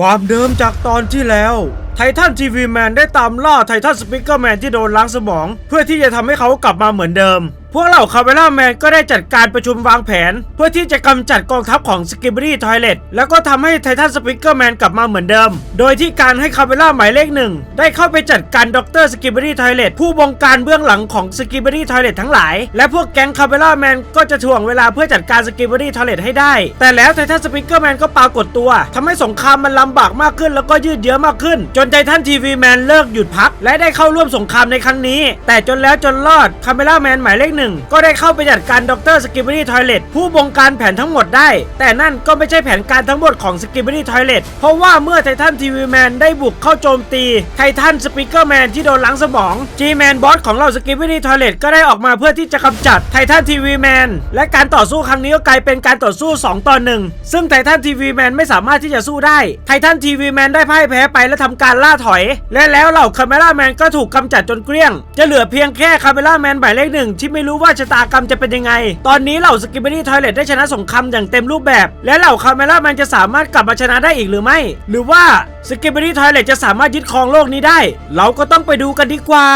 ความเดิมจากตอนที่แล้ว ไททันทีวีแมนได้ตามล่าไททันสปิเกอร์แมนที่โดนล้างสมอง เพื่อที่จะทำให้เขากลับมาเหมือนเดิม พวกเหล่าคาเมล่าแมนก็ได้จัดการประชุมวางแผน เพื่อที่จะกำจัดกองทัพของสกิบรี่ทอยเลตแล้วก็ทำให้ไททันสปิเกอร์แมนกลับมาเหมือนเดิม โดยที่การให้คาเมล่าหมายเลขหนึ่งได้เข้าไปจัดการด็อกเตอร์สกิบรี่ทอยเลตผู้บงการเบื้องหลังของสกิบรี่ทอยเลตทั้งหลาย และพวกแก๊งคาเมล่าแมนก็จะถ่วงเวลาเพื่อจัดการสกิบรี่ทอยเลตให้ได้ แต่แล้วไททันสปิเกอร์แมนก็ปรากฏตัวทำให้สงครามมันลำบากมากขึ้นแล้วก็ยืดเยื้อมากขึ้นจนไททันทีวีแมนเลิกหยุดพัก และได้เข้าร่วมสงครามในครั้งนี้ แต่จนแล้วจนรอดคาเมล่าแมนหมายเลขหนึ่งก็ได้เข้าไปจัดการด็อกเตอร์สกิบ b รี่ทอยเลตผู้บงการแผนทั้งหมดได้ แต่นั่นก็ไม่ใช่แผนการทั้งหมดของสกิบ b รี่ทอยเลตเพราะว่าเมื่อไททันทีวีแมนได้บุกเข้าโจมตีไททันสปิเกอร์แมนที่โดนล้างสมองจีแมนบอสของเราสกิบ b รี่ทอยเลตก็ได้ออกมาเพื่อที่จะกำจัดไททันทีวีแมนและการต่อสู้ครั้งนี้ก็กลายเป็นการต่อสู้ 2 ต่อหนึ่งซึ่งไททันทีวีแมนไม่สามารถที่จะสู้ได้ไททันทีวีแมนได้พ่ายแพ้ไปและทำการล่าถอย และแล้วเหล่าคาเมล่าแมนก็ถูกกำจัดจนเกลี้ยง จะเหลือเพียงแค่คาเมล่าแมนหมายเลขหนึ่งที่ไม่รู้ว่าชะตากรรมจะเป็นยังไง ตอนนี้เหล่าสกิบอรี่ทอยเลตได้ชนะสงครามอย่างเต็มรูปแบบ และเหล่าคาเมล่าแมนจะสามารถกลับมาชนะได้อีกหรือไม่ หรือว่าสกิบอรี่ทอยเลตจะสามารถยึดครองโลกนี้ได้ เราก็ต้องไปดูกันดีกว่า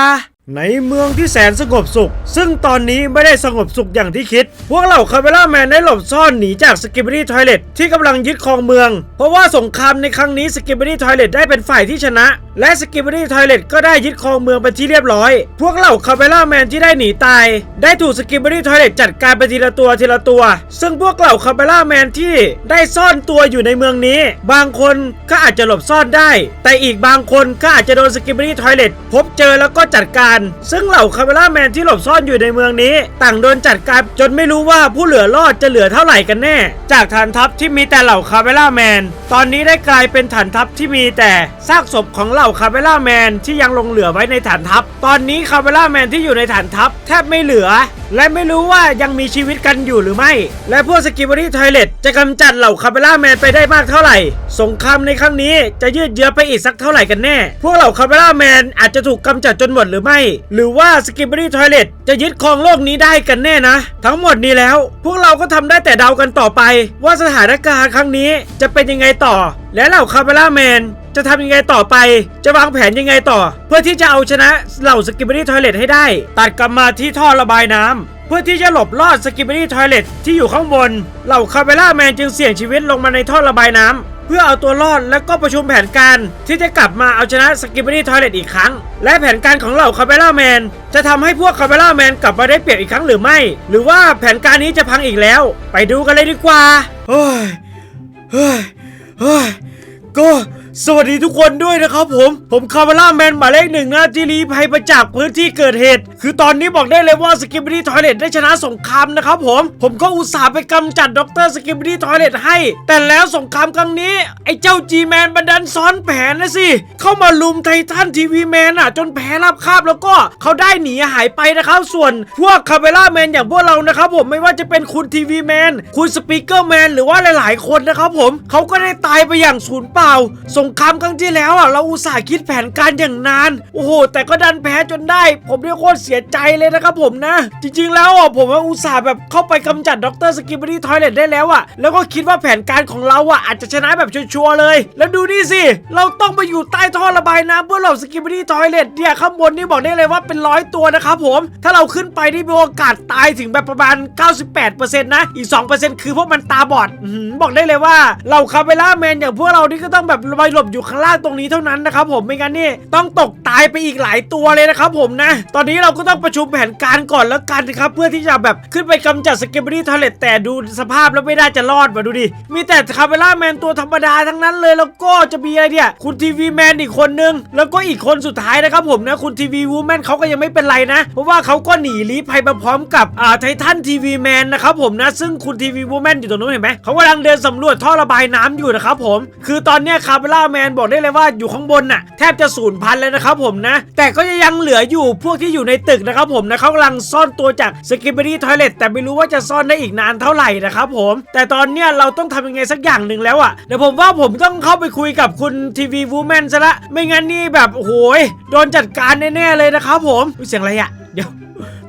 ในเมืองที่แสนสงบสุข ซึ่งตอนนี้ไม่ได้สงบสุขอย่างที่คิด พวกเหล่าคาเมล่าแมนได้หลบซ่อนหนีจากสกิบ b รี่ทอยเลตที่กำลังยึดครองเมือง เพราะว่าสงครามในครั้งนี้สกิบ b รี่ทอยเลตได้เป็นฝ่ายที่ชนะ และสกิบ b รี่ทอยเลตก็ได้ยึดครองเมืองเป็นที่เรียบร้อย พวกเหล่าคาเมล่าแมนที่ได้หนีตาย ได้ถูกสกิบ b รี่ทอยเลตจัดการไปทีละตัวทีละตัว ซึ่งพวกเหล่าคาเมล่าแมนที่ได้ซ่อนตัวอยู่ในเมืองนี้ บางคนก็อาจจะหลบซ่อนได้ แต่อีกบางคนก็อาจจะโดนสกิบ b รี่ทอยเลตพบเจอแล้วก็จัดการ ซึ่งเหล่าคาเมล่าแมนที่หลบซ่อนอยู่ในเมืองนี้ ต่างโดนจัดการจนไม่รู้ว่าผู้เหลือรอดจะเหลือเท่าไหร่กันแน่ จากฐานทัพที่มีแต่เหล่าคาเมล่าแมนตอนนี้ได้กลายเป็นฐานทัพที่มีแต่ซากศพของเหล่าคาเมล่าแมนที่ยังลงเหลือไว้ในฐานทัพ ตอนนี้คาเมล่าแมนที่อยู่ในฐานทัพแทบไม่เหลือ และไม่รู้ว่ายังมีชีวิตกันอยู่หรือไม่ และพวกสกิบรี่ทอยเลตจะกำจัดเหล่าคาเมล่าแมนไปได้มากเท่าไหร่ สงครามในครั้งนี้จะยืดเยื้อไปอีกสักเท่าไหร่กันแน่ พวกเหล่าคาเมล่าแมนอาจจะถูกกำจัดจนหมดหรือไม่ หรือว่าสกิบรี่ทอยเลตจะยึดครองโลกนี้ได้กันแน่นะ ทั้งหมดนี้แล้ว พวกเราก็ทำได้แต่เดากันต่อไป ว่าสถานการณ์ครั้งนี้จะเป็นยังไงต่อ และเหล่าคาเมล่าแมน จะทำยังไงต่อไป จะวางแผนยังไงต่อ เพื่อที่จะเอาชนะเหล่าสกิบ b รี่ทอยเลตให้ได้ ตัดกลับมาที่ท่อระบายน้ำเพื่อที่จะหลบลอดสกิบ b รี่ทอยเลตที่อยู่ข้างบน เหล่าคาเมล่าแมนจึงเสี่ยงชีวิตลงมาในท่อระบายน้ำเพื่อเอาตัวรอดและก็ประชุมแผนการ ที่จะกลับมาเอาชนะสกิบ b รี่ทอยเลตอีกครั้ง และแผนการของเหล่าคาเมล่าแมนจะทำให้พวกคาเมล่าแมนกลับมาได้เปรียบอีกครั้งหรือไม่ หรือว่าแผนการนี้จะพังอีกแล้ว ไปดูกันเลยดีกว่าโอ้ยเฮ้ยเฮ้ยก็ สวัสดีทุกคนด้วยนะครับผม ผมคาร์บาล่าแมนหมายเลขหนึ่งนะที่รีภัยมาจากพื้นที่เกิดเหตุ คือตอนนี้บอกได้เลยว่าสกิบ b รี่ทอยเลตได้ชนะสงครามนะครับผม ผมก็อุตส่าห์ไปกำจัดด็อกเตอร์สกิบ b รี่ทอยเลตให้ แต่แล้วสงครามครั้งนี้ ไอ้เจ้าจีแมนบันดันซ้อนแผนนะสิ เข้ามาลุมไททันทีวีแมนอะ จนแพ้รับคาบแล้วก็เขาได้หนีหายไปนะครับส่วนพวกคาร์บาล่าแมนอย่างพวกเรานะครับผมไม่ว่าจะเป็นคุณทีวีแมนคุณสปีกเกอร์แมนหรือว่าหลาย ๆ คนนะครับผมเขาก็ได้ตายไปอย่างสูญเปล่าสงครามครั้งที่แล้วอะเราอุตส่าห์คิดแผนการอย่างนาน โอ้โห แต่ก็ดันแพ้จนได้ ผมเรียกโคตรเสียใจเลยนะครับผมนะ จริง ๆ แล้วอะผมว่าอุตส่าห์แบบเข้าไปกำจัดดรสกิบ b รี่ทอยเลตได้แล้วอะแล้วก็คิดว่าแผนการของเราอะอาจจะชนะแบบชัวร์ๆเลย แล้วดูนี่สิ เราต้องไปอยู่ใต้ท่อระบายน้ำเพื่อหลบสกิบ b รี่ทอยเลตเนี่ยข้างบนนี่บอกได้เลยว่าเป็นร้อยตัวนะครับผม ถ้าเราขึ้นไปนี่มีโอกาสตายถึงแบบประมาณ 98%นะอีก 2%คือพวกมันตาบอดอบอกได้เลยว่าเราคาเมล่าแมนอย่างพวกเรานี่ก็ต้องแบบไปหลบอยู่ข้างล่างตรงนี้เท่านั้นนะครับผมไม่งั้นนี่ต้องตกตายไปอีกหลายตัวเลยนะครับผมนะ ตอนนี้เราก็ต้องประชุมแผนการก่อนแล้วกันครับ เพื่อที่จะแบบขึ้นไปกำจัดสเกมบอรี่ทอเลตแต่ดูสภาพแล้วไม่น่าจะรอดมาดูดิมีแต่คาเมล่าแมนตัวธรรมดาทั้งนั้นเลยแล้วก็จะมีอะไรเนี่ยคุณทีวีแมนอีกคนนึงแล้วก็อีกคนสุดท้ายนะครับผมนะคุณทีวีวูแมนเขาก็ยังไม่เป็นไรนะ เพราะว่าเขาก็หนีลี้ภัยมาพร้อมกับอ่าไททันทีวีแมนนะครับผมนะ ซึ่งคุณทีวีวูแมนอยู่ตรงนู้นเห็นไหมเขากำลังเดินสำรวจท่อระบายน้ำอยู่นะครับผม คือตอนเนี้ยคาเมล่าาแมนบอกได้เลยว่าอยู่ข้างบนน่ะแทบจะสูญพันธุ์เลยนะครับผมนะ แต่ก็ยังเหลืออยู่พวกที่อยู่ในตึกนะครับผมนะเขากำลังซ่อนตัวจากสกิป b รี่ทอยเลตแต่ไม่รู้ว่าจะซ่อนได้อีกนานเท่าไหร่นะครับผมแต่ตอนเนี้ยเราต้องทำยังไงสักอย่างหนึ่งแล้วอะ่ะเดี๋ยวผมว่าผมต้องเข้าไปคุยกับคุณทีวีวูแมนซะละไม่งั้นนี่แบบโอ้โหยโดนจัดการแน่ๆเลยนะครับผมเสียงอะไรอะ่ะเดี๋ยว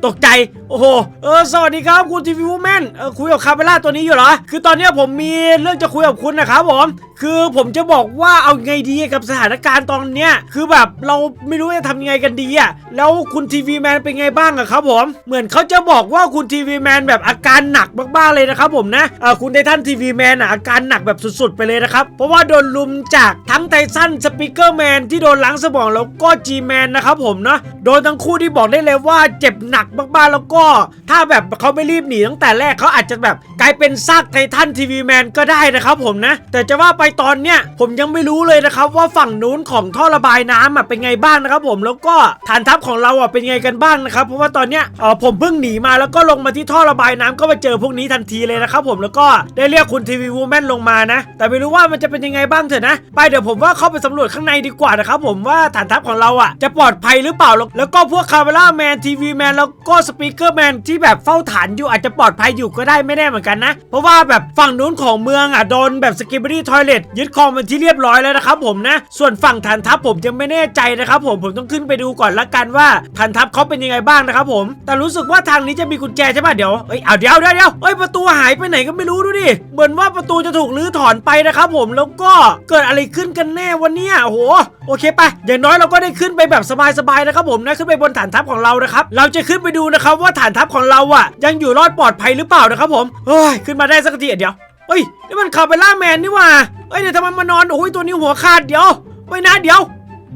ตกใจ โอ้โห เออ สวัสดีครับคุณทีวีวูแมนเออคุยกับคาเมล่าตัวนี้อยู่เหรอ คือตอนนี้ผมมีเรื่องจะคุยกับคุณนะครับผม คือผมจะบอกว่าเอาไงดีกับสถานการณ์ตอนเนี้ย คือแบบเราไม่รู้จะทำยังไงกันดีอะแล้วคุณทีวีแมนเป็นไงบ้างอะครับผม เหมือนเขาจะบอกว่าคุณทีวีแมนแบบอาการหนักมากๆเลยนะครับผมนะ เออคุณไททันทีวีแมนอะอาการหนักแบบสุดๆไปเลยนะครับ เพราะว่าโดนลุมจากทั้งไททันสปิเกอร์แมนที่โดนล้างสมองแล้วก็จีแมนนะครับผมนะ โดนทั้งคู่ที่บอกได้เลยว่าเจ็บหนักมากๆแล้วก็ถ้าแบบเขาไม่รีบหนีตั้งแต่แรกเขาอาจจะแบบกลายเป็นซากไททันทีวีแมนก็ได้นะครับผมนะ แต่จะว่าไปตอนเนี้ยผมยังไม่รู้เลยนะครับว่าฝั่งนู้นของท่อระบายน้ำอะเป็นไงบ้างนะครับผมแล้วก็ฐานทัพของเราอะเป็นไงกันบ้างนะครับเพราะว่าตอนเนี้ยเออผมเพิ่งหนีมาแล้วก็ลงมาที่ท่อระบายน้ำก็มาเจอพวกนี้ทันทีเลยนะครับผมแล้วก็ได้เรียกคุณทีวีวูแมนลงมานะ แต่ไม่รู้ว่ามันจะเป็นยังไงบ้างเถอะนะ ไปเดี๋ยวผมว่าเข้าไปสำรวจข้างในดีกว่านะครับผมว่าฐานทัพของเราอะจะปลอดภัยหรือเปล่าแล้วก็พวกคาร์เมล่าแมนทีวีแมนแล้วก็สปีกเกอร์แมนที่แบบเฝ้าฐานอยู่อาจจะปลอดภัยอยู่ก็ได้ไม่แน่เหมือนกันนะ เพราะว่าแบบฝั่งนู้นของเมืองอะโดนแบบสกิบ b ดี้ทอยเลตยึดครองเป็นที่เรียบร้อยแล้วนะครับผมนะ ส่วนฝั่งฐานทัพผมยังไม่แน่ใจนะครับผมผมต้องขึ้นไปดูก่อนละกันว่าฐานทัพเขาเป็นยังไงบ้างนะครับผมแต่รู้สึกว่าทางนี้จะมีกุญแจใช่ป่ะเดี๋ยวเอ้ยเอาเดี๋ยวเดี๋ยวเดี๋ยวเอ้ยประตูหายไปไหนก็ไม่รู้ดูดิเหมือนว่าประตูจะถูกรื้อถอนไปนะครับผมแล้วก็เกิดอะไรขึ้นกันแน่วันนี้โอ้โหโอเคไปอย่างน้อยเราก็ได้ขึ้นไปแบบสบายๆนะครับผมนะขึ้นไปบนฐานทัพของเรานะครับเราจะขึ้นไปดูนะครับว่าฐานทัพของเราอะยังอยู่รอดปลอดภัยหรือเปล่านะครับผมเฮ้ยขึ้นมาได้สักทีเดียวเฮ้ยนี่มันคาเบล่าแมนนี่ว่าเฮ้ยเดี๋ยวทำไมมานอนโอ้ยตัวนี้หัวขาดเดี๋ยวไม่นะเดี๋ยว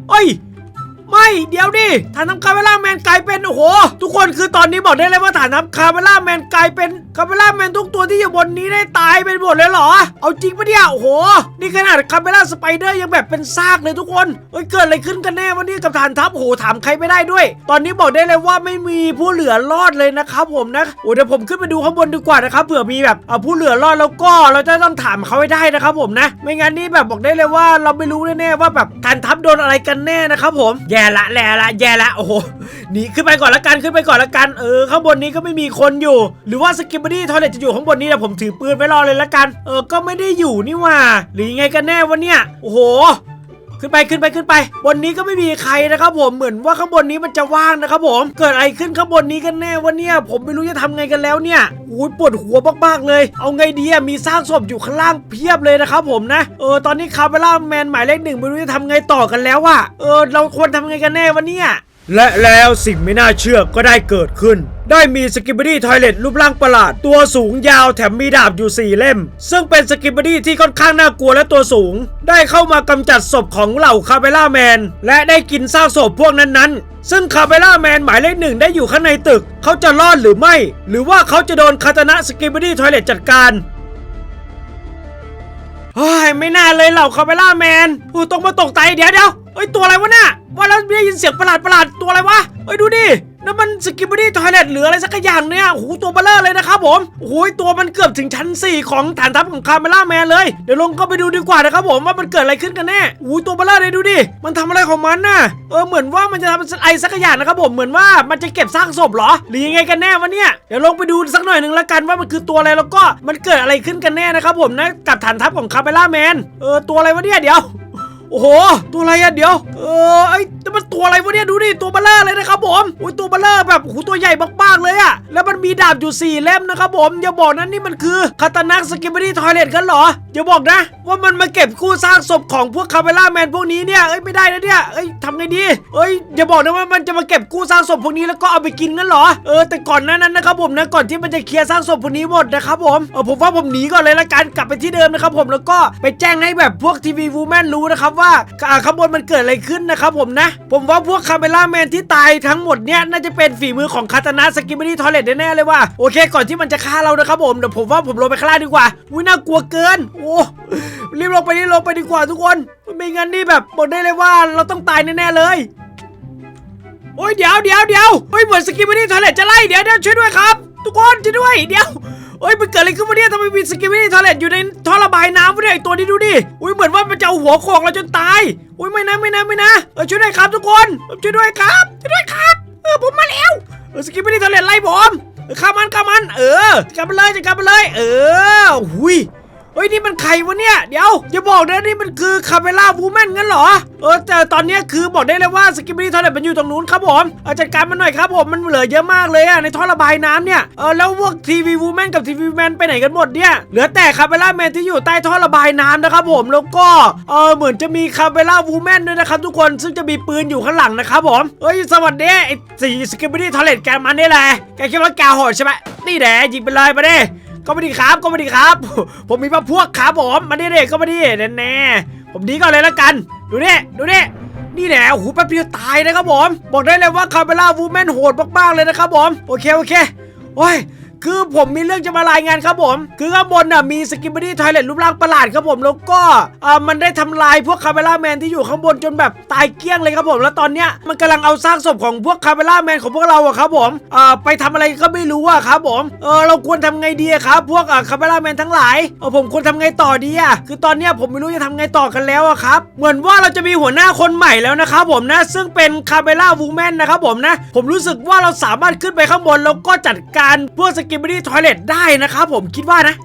เฮ้ย ไม่เดี๋ยวดิฐานน้ำคาเมล่าแมนกลายเป็นโอ้โห ทุกคนคือตอนนี้บอกได้เลยว่าฐานน้ำคาเมล่าแมนกลายเป็นคาเมล่าแมนทุกตัวที่อยู่บนนี้ได้ตายเป็นหมดเลยเหรอ เอาจริงปะเนี่ยโอ้โห นี่ขนาดคาเมล่าสไปเดอร์ยังแบบเป็นซากเลยทุกคนเอ้ยเกิดอะไรขึ้นกันแน่วันนี้กับฐานทัพโอ้โหถามใครไม่ได้ด้วย ตอนนี้บอกได้เลยว่าไม่มีผู้เหลือรอดเลยนะครับผมนะโอ้เดี๋ยวผมขึ้นไปดูข้างบนดีกว่านะครับเผื่อมีแบบเอาผู้เหลือรอดแล้วก็เราจะต้องถามเขาให้ได้นะครับผมนะ ไม่งั้นนี่แบบบอกได้เลยว่าเราไม่รู้แน่ๆว่าแบบฐานทัพโดนอะไรกันแน่นะครับผมแย่ละแย่ละแย่ละโอ้โหหนีขึ้นไปก่อนละกันขึ้นไปก่อนละกันเออข้างบนนี้ก็ไม่มีคนอยู่ หรือว่าสกิปบอดี้ทอยเลตจะอยู่ข้างบนนี้แต่ผมถือปืนไว้รอเลยละกัน เออก็ไม่ได้อยู่นี่ว่า หรือยังไงกันแน่วะเนี่ยโอ้โห ขึ้นไปขึ้นไปขึ้นไป บนนี้ก็ไม่มีใครนะครับผมเหมือนว่าข้างบนนี้มันจะว่างนะครับผม เกิดอะไรขึ้นข้างบนนี้กันแน่วะเนี่ย ผมไม่รู้จะทำไงกันแล้วเนี่ยอุ้ยปวดหัวมากๆเลย เอาไงดีอะมีซากศพอยู่ข้างล่างเพียบเลยนะครับผมนะเออตอนนี้คาร์เบล่าแมนหมายเลขหนึ่งไม่รู้จะทำไงต่อกันแล้วอะเออเราควรทำไงกันแน่วะเนี่ย และแล้วสิ่งไม่น่าเชื่อก็ได้เกิดขึ้น ได้มีสกิบ b ดี้ทอยเลตรูปร่างประหลาด ตัวสูงยาวแถมมีดาบอยู่ 4 เล่ม ซึ่งเป็นสกิบ b ดี้ที่ค่อนข้างน่ากลัวและตัวสูง ได้เข้ามากำจัดศพของเหล่าคาเบล่าแมน และได้กินซากศพพวกนั้นๆ ซึ่งคาเบล่าแมนหมายเลขหนึ่งได้อยู่ข้างในตึก เขาจะรอดหรือไม่ หรือว่าเขาจะโดนคาตนะสกิบ b ดี้ทอยเลตจัดการเฮ้ยไม่น่าเลยเหล่าคาเมล่าแมนโอ้ต้องมาตกใจเดี๋ยวเดี๋ยว เอ้ยตัวอะไรวะเนี่ยว่าแล้วได้ยินเสียงประหลาดประหลาดตัวอะไรวะเอ้ยดูดินั่นมันสกิปปี้ทอยเลตหรืออะไรสักอย่างเนี่ยโอ้โหตัวเบลเลอร์เลยนะครับผมโอ้โหตัวมันเกือบถึงชั้น 4 ของฐานทัพของคาร์เมล่าแมนเลย เดี๋ยวลงก็ไปดูดีกว่านะครับผมว่ามันเกิดอะไรขึ้นกันแน่โอ้โหตัวเบลเลอร์เลยดูดิ มันทำอะไรของมันน่ะ เออเหมือนว่ามันจะทำไรสักอย่างนะครับผมเหมือนว่ามันจะเก็บซากศพหรอ หรือยังไงกันแน่วะเนี่ย เดี๋ยวลงไปดูสักหน่อยหนึ่งละกันว่ามันคือตัวอะไรแล้วก็มันเกิดอะไรขึ้นกันแน่นะครับผมนะกับฐานทัพของคาเมล่าแมน เออตัวอะไรวะเนี่ยเดี๋ยว โอ้โห ตัวอะไรอะเดี๋ยว เออไอ้แต่มันตัวอะไรวะเนี่ยดูดิตัวเบลเลอร์เลยนะครับผมโอ้ยตัวเบลเลอร์แบบโอ้โหตัวใหญ่มากๆเลยอะแล้วมันมีดาบอยู่4เล่มนะครับผมอย่าบอกนะนี่มันคือคาตานักสกิบดี้ทอยเลตกันเหรออย่าบอกนะ ว่ามันมาเก็บคู่สร้างศพของพวกคาเมล่าแมนพวกนี้เนี่ยเอ้ยไม่ได้นะเนี่ยเอ้ยทำไงดีเอ้ยอย่าบอกนะว่ามันจะมาเก็บกู้สร้างศพพวกนี้แล้วก็เอาไปกินงั้นเหรอเออแต่ก่อนหนานั้นนะครับผมนะก่อนที่มันจะเคลียร์สร้างศพพวกนี้หมดนะครับผมเออผมว่าผมหนีก่อนเลยละกันกลับไปที่เดิมนะครับผมแล้วก็ไปแจ้งให้แบบพวกทีวีวูแมนรู้นะครับว่าข้างบนมันเกิดอะไรขึ้นนะครับผมนะ ผมว่าพวกคาเมล่าแมนที่ตายทั้งหมดเนี่ยน่าจะเป็นฝีมือของคาตานะสกิม b ดี้ทอเลตแน่ๆเลยว่าโอเค ก่อนที่มันจะฆ่าเรานะครับผมเดี๋ยวผมว่าผมลงไปขลาดีกว่าอุ้ยน่ากลัวเกิน โอ้รีบลงไปนี่ลงไปดีกว่าทุกคนไม่งั้นนี่แบบบอกได้เลยว่าเราต้องตายแน่ๆเลยโอ้ยเดี๋ยวเดี๋ยวเดี๋ยวเฮ้ยเหมือนสกิปปี้ทอเลตจะไล่เดี๋ยวเดี๋ยวช่วยด้วยครับ ทุกคนช่วยด้วยเดี๋ยว เฮ้ยมันเกิดอะไรขึ้นวะเนี่ยทำไมมีสกินี่ทอเลตอยู่ในท่อระบายน้ำวะเนี่ยไอตัวนี้ดูดิอุ้ยเหมือนว่ามันจะเอาหัวโขกเราจนตายอุ้ยไม่นะไม่นะไม่นะเออช่วยด้วยครับทุกคนช่วยด้วยครับช่วยด้วยครับเออผมมาแล้วเออสกินี่ทอเลตไล่ผมเออฆ่ามันข้ามัน เออจัดการมันเลยจัดการไปเลย เออหุย เฮ้ยนี่มันใครวะเนี่ย เดี๋ยวอย่าบอกนะนี่มันคือคาเมล่าวูแมนงั้นเหรอ เออแต่ตอนนี้คือบอกได้เลยว่าสกิปปี้ทอร์เรมันอยู่ตรงนู้นครับผมเอาจัดการมันหน่อยครับผมมันเหลือเยอะมากเลยอะในท่อระบายน้ำเนี่ย เออแล้วพวกทีวีวูแมนกับทีวีแมนไปไหนกันหมดเนี่ย เหลือแต่คาเมล่าแมนที่อยู่ใต้ท่อระบายน้ำนะครับผม แล้วก็เออเหมือนจะมีคาเมล่าวูแมนด้วยนะครับทุกคน ซึ่งจะมีปืนอยู่ข้างหลังนะครับผมเอ้ยสวัสดีไอ้สีสกิปปี้ทอร์เรแกมันนี่แหละ แกคิดว่าแกโหดใช่ไหมนี่แหละยิงไปเลยมาดิ ก็ไม่ดีครับก็ไม่ดีครับ ผมมีพวกพวกครับผมมาดิเด็กก็ไม่ดีแน่ๆผมดีก็อนเลยแล้วกัน ดูนี่ดูนี่นี่แหละโอ้โหแป๊บเดียวตายนะครับผม บอกได้เลยว่าคาเมล่าวูแมนโหดมากๆเลยนะครับผม โอเค โอเค โอ้ย คือผมมีเรื่องจะมารายงานครับผม คือข้างบนน่ะมีสกิมบ d ดี้ทอยเลตรูปร่างประหลาดครับผมแล้วก็อ่ามันได้ทำลายพวกคาเมล่าแมนที่อยู่ข้างบนจนแบบตายเกลี้ยงเลยครับผม แล้วตอนเนี้ยมันกำลังเอาซากศพของพวกคาเมล่าแมนของพวกเราอะครับผมอ่าไปทำอะไรก็ไม่รู้อะครับผมเออเราควรทำไงดีครับ พวกอ่าคาเมล่าแมนทั้งหลายเออผมควรทำไงต่อดีอะคือตอนเนี้ยผมไม่รู้จะทำไงต่อกันแล้วอะครับ เหมือนว่าเราจะมีหัวหน้าคนใหม่แล้วนะครับผมนะซึ่งเป็นคาเมล่าวูแมนนะครับผมนะ ผมรู้สึกว่าเราสามารถขึ้นไปข้างบนแล้วก็จัดการพวกสกิมบ d ดี้ทอยเลตได้นะครับผมคิดว่านะ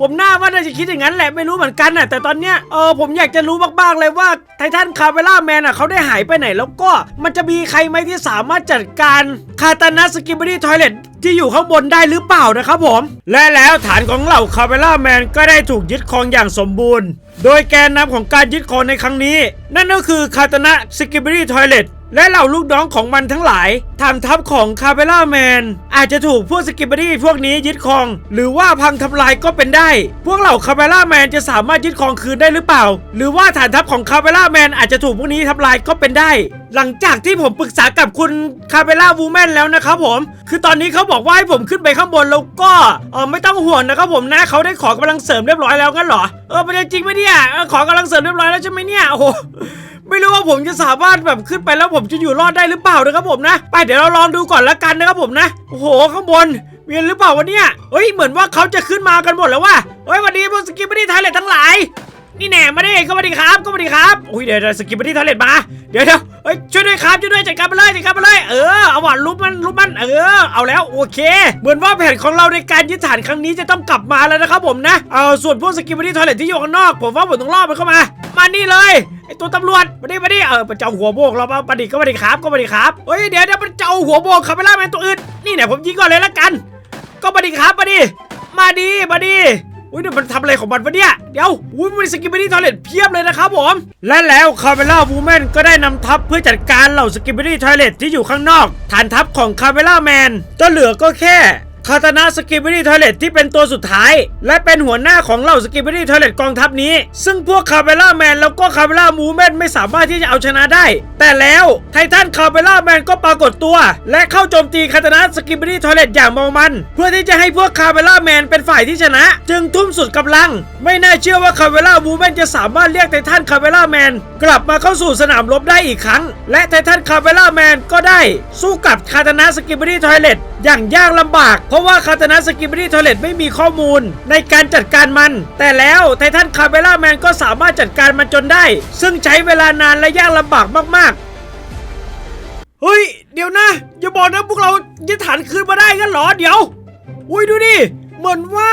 ผมน่าว่าน่าจะคิดอย่างนั้นแหละไม่รู้เหมือนกันน่ะแต่ตอนเนี้ยเออผมอยากจะรู้มากๆเลยว่าไททันคาเวล่าแมนอะเขาได้หายไปไหน แล้วก็มันจะมีใครไหมที่สามารถจัดการคาตานะสกิมบ d ดี้ทอยเลตที่อยู่ข้างบนได้หรือเปล่านะครับผม และแล้วฐานของเหล่าคาเวล่าแมนก็ได้ถูกยึดครองอย่างสมบูรณ์ โดยแกนนำของการยึดครองในครั้งนี้ นั่นก็คือคาตานะสกิมบ d ดี้ทอยเลตและเหล่าลูกน้องของมันทั้งหลายฐานทัพของคาเ e ล่าแมนอาจจะถูกพวกสกิปเปอรี่พวกนี้ยึดครอง หรือว่าพังทำลายก็เป็นได้ พวกเหล่าคาเ e ล่าแมนจะสามารถยึดครองคืนได้หรือเปล่า หรือว่าฐานทัพของคาเ e ล่าแมนอาจจะถูกพวกนี้ทำลายก็เป็นได้ หลังจากที่ผมปรึกษากับคุณคาเ e ล่าวูแมนแล้วนะครับผม คือตอนนี้เขาบอกว่าให้ผมขึ้นไปข้างบนแล้วก็เออไม่ต้องห่วงนะครับผมนะเขาได้ขอกำลังเสริมเรียบร้อยแล้วงั้นเหรอเออเป็นจริงไหมเนี่ยขอกำลังเสริมเรียบร้อยแล้วใช่ไหมเนี่ยโอ้ ไม่รู้ว่าผมจะสามารถแบบขึ้นไปแล้วผมจะอยู่รอดได้หรือเปล่านะครับผมนะ ไปเดี๋ยวเราลองดูก่อนละกันนะครับผมนะ โอ้โหข้างบนมีหรือเปล่าวะเนี่ยเฮ้ยเหมือนว่าเขาจะขึ้นมากันหมดแล้วว่ะเฮ้ยวันนี้พวกสกิปไม่ได้ทายเลยทั้งหลายนี่แน่มาดิก็มาดิครับก็มาดิครับอุ้ยเดี๋ยวเดี๋ยวสกิปไม่ได้ทายเลยมา เดี๋ยวเดี๋ยวเฮ้ยช่วยด้วยครับช่วยด้วยจัดการไปเลยจัดการไปเลยเออเอาหว่ะลุบมันลุบมันเออเอาแล้วโอเค เหมือนว่าแผนของเราในการยึดฐานครั้งนี้จะต้องกลับมาแล้วนะครับผมนะเอาส่วนพวกสกิปไม่ได้ทายเลยที่อยู่ข้างนอกผมว่าผมต้องล่อมันเข้ามา มานี่เลย ไอตัวตำรวจมาดิมาดิเออมันจะเอาหัวโบกเรามาประดิก็มาดิครับก็มาดิครับเฮ้ยเดี๋ยวเดี๋ยวมันจะเอาหัวโบกขับไปล่าแมนตัวอื่นนี่เนี่ยผมยิงก่อนเลยละกัน ก็มาดิครับมาดิมาดิมาดิอุ้ยเดี๋ยวมันทำอะไรของมันวะเนี่ย เดี๋ยวอุ้ยมันสกิปปี้ทอยเลตเพียบเลยนะครับผม และแล้วคาเมล่าวูแมนก็ได้นำทัพเพื่อจัดการเหล่าสกิปปี้ทอยเลตที่อยู่ข้างนอก ฐานทัพของคาเมล่าแมนก็เหลือก็แค่ คาตานะสกิป p ปี้ทอยเลตที่เป็นตัวสุดท้าย และเป็นหัวหน้าของเหล่าสกิป p ปี้ทอยเลตกองทัพนี้ ซึ่งพวกคาเ e ล่าแมนแล้วก็คาเ e ล่ามูเมนไม่สามารถที่จะเอาชนะได้ แต่แล้วไททันคาเ e ล่าแมนก็ปรากฏตัว และเข้าโจมตีคาตานะสกิป p ปี้ทอยเลตอย่างเมามัน เพื่อที่จะให้พวกคาเ e ล่าแมนเป็นฝ่ายที่ชนะ จึงทุ่มสุดกำลัง ไม่น่าเชื่อว่าคาเ e ล่ามูเมนจะสามารถเรียกไททันคาเ e ล่าแมนกลับมาเข้าสู่สนามรบได้อีกครั้ง และไททันคาเ e ล่าแมนก็ได้ สู้กับคาตานะสกิป p ปี้ทอยเลตอย่างยากลำบากราะว่าคาตานะสกิป p ปี้ทอเลตไม่มีข้อมูลในการจัดการมัน แต่แล้วไททันคาเบล่าแมนก็สามารถจัดการมันจนได้ ซึ่งใช้เวลานานและยากลำบากมากๆ เฮ้ย เดี๋ยวนะ อย่าบอกนะพวกเรายึดฐานคืนมาได้กันหรอ เดี๋ยว อุ้ยดูดิ เหมือนว่า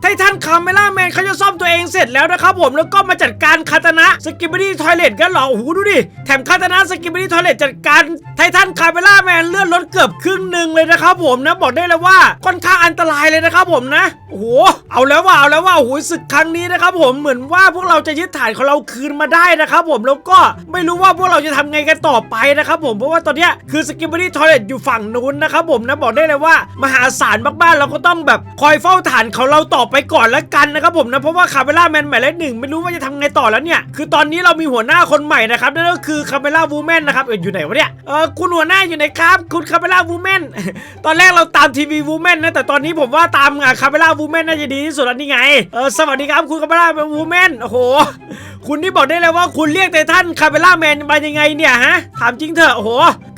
ไททันคาเมล่าแมนเขาจะซ่อมตัวเองเสร็จแล้วนะครับผมแล้วก็มาจัดการคาตานะสกิป p ปี้ทอยเลตกันเหรอโอ้โหดูดิแถมคาตานะสกิป p ปี้ทอยเลตจัดการไททันคาเมล่าแมนเลื่อนรถเกือบครึ่งหนึ่งเลยนะครับผมนะบอกได้เลยว่าค่อนข้างอันตรายเลยนะครับผมนะโอ้โหเอาแล้วว่าเอาแล้วว่าโอ้โหศึกครั้งนี้นะครับผมเหมือนว่าพวกเราจะยึดฐานของเราคืนมาได้นะครับผมแล้วก็ไม่รู้ว่าพวกเราจะทำไงกันต่อไปนะครับผมเพราะว่าตอนนี้คือสกิป p ปี้ทอยเลตอยู่ฝั่งนู้นนะครับผมนะบอกได้เลยว่ามหาศาลมากๆเราก็ต้องแบบคอยเฝ้าฐานของเราต่อไปก่อนละกันนะครับผมนะเพราะว่าคาเมล่าแมนหมายเลขหนึ่งไม่รู้ว่าจะทำไงต่อแล้วเนี่ยคือตอนนี้เรามีหัวหน้าคนใหม่นะครับนั่นก็คือคาเมล่าวูแมนนะครับเอออยู่ไหนวะเนี่ยเออคุณหัวหน้าอยู่ไหนครับคุณคาเมล่าวูแมนตอนแรกเราตามทีวีวูแมนนะแต่ตอนนี้ผมว่าตามคาเมล่าวูแมนน่าจะดีที่สุดแล้วนี่ไงเออสวัสดีครับคุณคาเมล่าวูแมนโอ้โหคุณนี่บอกได้เลยว่าคุณเรียกไททันคาเมล่าแมนมายังไงเนี่ยฮะ ถามจริงเถอะโอ้โห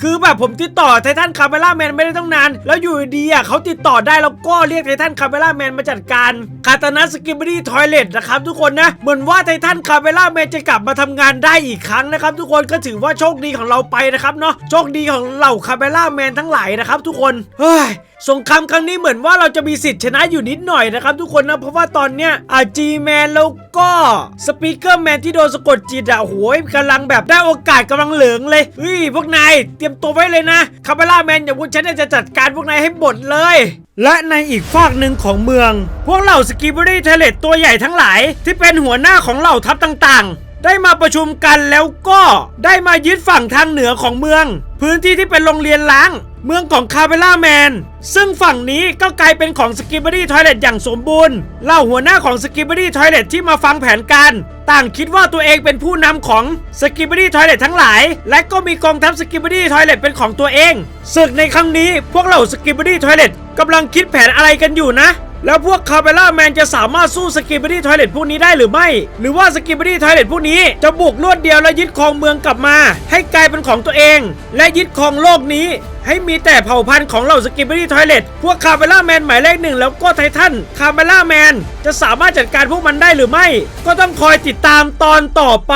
คือแบบผมติดต่อไททันคาเมล่าแมนไม่ได้ต้องนาน แล้วอยู่ดีอะเขาติดต่อได้แล้วก็เรียกไททันคาเมล่าแมนมาจัดการคาตานะสกิป p ปี้ทอยเลตนะครับทุกคนนะ เหมือนว่าไททันคาเมล่าแมนจะกลับมาทำงานได้อีกครั้งนะครับ ทุกคนก็ถือว่าโชคดีของเราไปนะครับเนาะ โชคดีของเหล่าคาเมล่าแมนทั้งหลายนะครับทุกคน เฮ้ย สงครามครั้งนี้เหมือนว่าเราจะมีสิทธิ์ชนะอยู่นิดหน่อยนะครับทุกคนนะ เพราะว่าตอนเนี้ยอาจีแมนแล้วก็สปีกเกอร์แมนที่โดนสะกดจิตอะโอ้โหกำลังแบบได้โอกาสกำลังเหลืองเลยเฮ้ยพวกนายเตรียมตัวไว้เลยนะคาเมล่าแมนอย่างพวกฉันจะจัดการพวกนายให้หมดเลยและในอีกฝากหนึ่งของเมือง พวกเหล่าสกีบรี่เทเลตตัวใหญ่ทั้งหลาย ที่เป็นหัวหน้าของเหล่าทัพต่างๆ ได้มาประชุมกันแล้วก็ได้มายึดฝั่งทางเหนือของเมือง พื้นที่ที่เป็นโรงเรียนล้าง เมืองของคาเบล่าแมน ซึ่งฝั่งนี้ก็กลายเป็นของสกิบ b ดี้ทอยเลตอย่างสมบูรณ์เล่าหัวหน้าของสกิบ b ดี้ทอยเลตที่มาฟังแผนการ ต่างคิดว่าตัวเองเป็นผู้นำของสกิบ b ดี้ทอยเลตทั้งหลาย และก็มีกองทัพสกิบ b ดี้ทอยเลตเป็นของตัวเองศึกในครั้งนี้พวกเหล่าสกิบ b ดี้ทอยเลตกำลังคิดแผนอะไรกันอยู่นะ แล้วพวกคาเบล่าแมนจะสามารถสู้สกิบอรี่ทอยเลตพวกนี้ได้หรือไม่ หรือว่าสกิบอรี่ทอยเลตพวกนี้จะบุกรวดเดียวและยึดครองเมืองกลับมา ให้กลายเป็นของตัวเอง และยึดครองโลกนี้ ให้มีแต่เผ่าพันธุ์ของเหล่าสกิป b ดี้ทอยเลตพวกคาเบล่าแมนหมายเลขหนึ่งแล้วก็ไททันคาเบล่าแมนจะสามารถจัดการพวกมันได้หรือไม่ ก็ต้องคอยติดตามตอนต่อไป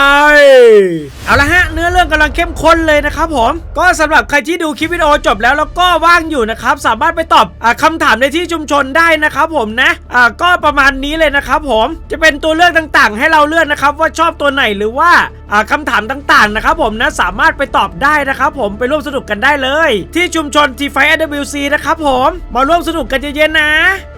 เอาละฮะ เนื้อเรื่องกำลังเข้มข้นเลยนะครับผม ก็สำหรับใครที่ดูคลิปวิดีโอจบแล้วแล้วก็ว่างอยู่นะครับ สามารถไปตอบอาคำถามในที่ชุมชนได้นะครับผมนะอ่าก็ประมาณนี้เลยนะครับผมจะเป็นตัวเลือกต่างๆ ให้เราเลือกนะครับว่าชอบตัวไหนหรือว่าอ่าคำถามต่างๆนะครับผมนะสามารถไปตอบได้นะครับผมไปร่วมสนุกกันได้เลยที่ชุมชน T5 AWC นะครับผม มาร่วมสนุกกันเย็นๆนะ